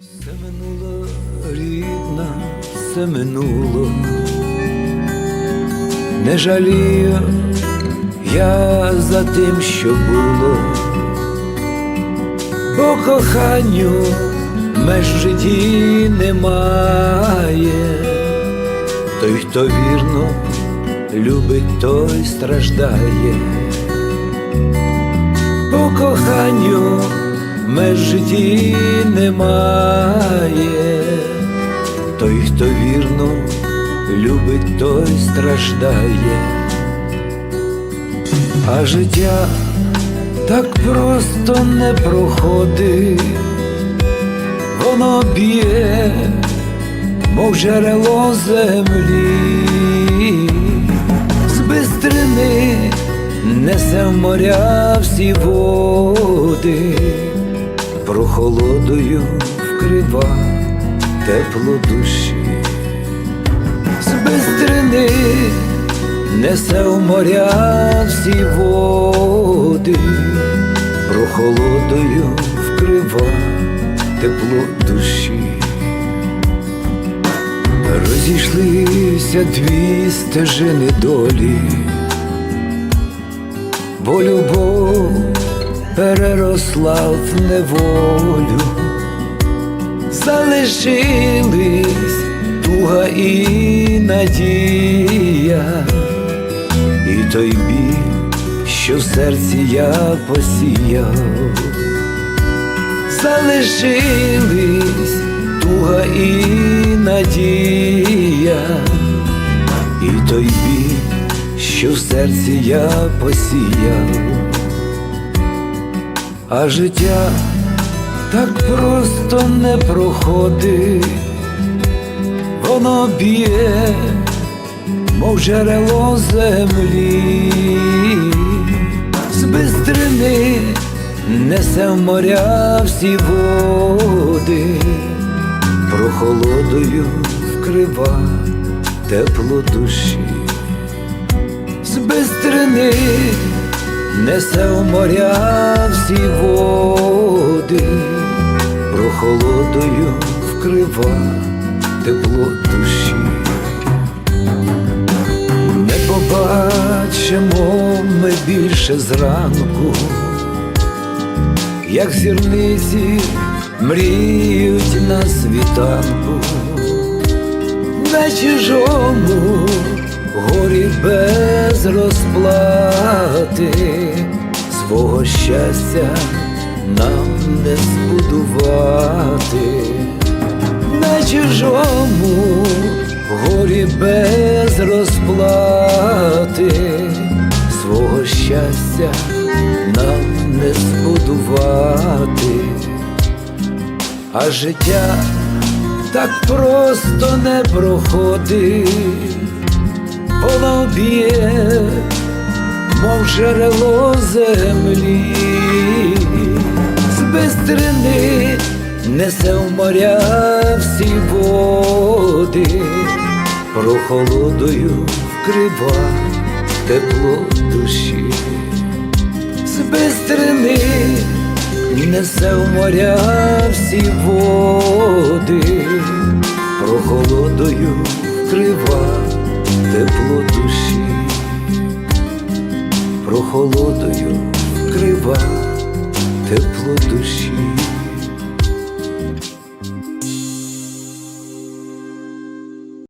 Все минуло рідна, все минуло, не жалію я за тим, що було, бо коханню меж в житті немає, той, хто вірно любить, той страждає, по коханню меж житті немає, той, хто вірно любить, той страждає, а життя так просто не проходить, воно б'є, мов джерело землі, з бистрини несе в моря всі води, прохолодою вкрива тепло душі, з бистрини несе в моря всі води, прохолодою вкрива тепло душі. Розійшлися дві стежини долі, бо любов переросла в неволю, залишились туга і надія, і той біль, що в серці я посіяв, залишились туга і надія, і той біль, що в серці я посіяв, а життя так просто не проходить, воно б'є, мов джерело землі, з бистрини несе в моря всі води, прохолодою вкрива тепло душі, з бистрини несе в моря всі води, прохолодою вкрива тепло душі. Не побачимо ми більше зранку, як зірниці мріють на світанку, на чужому горі без розплати, свого щастя нам не збудувати, на чужому горі без розплати, свого щастя нам не збудувати, а життя так просто не проходить, воно б'є, мов джерело землі, з бистрини несе в моря всі води, прохолодою вкрива тепло душі, з бистрини несе в моря всі води, прохолодою вкрива тепло душі, прохолодою вкрива тепло душі.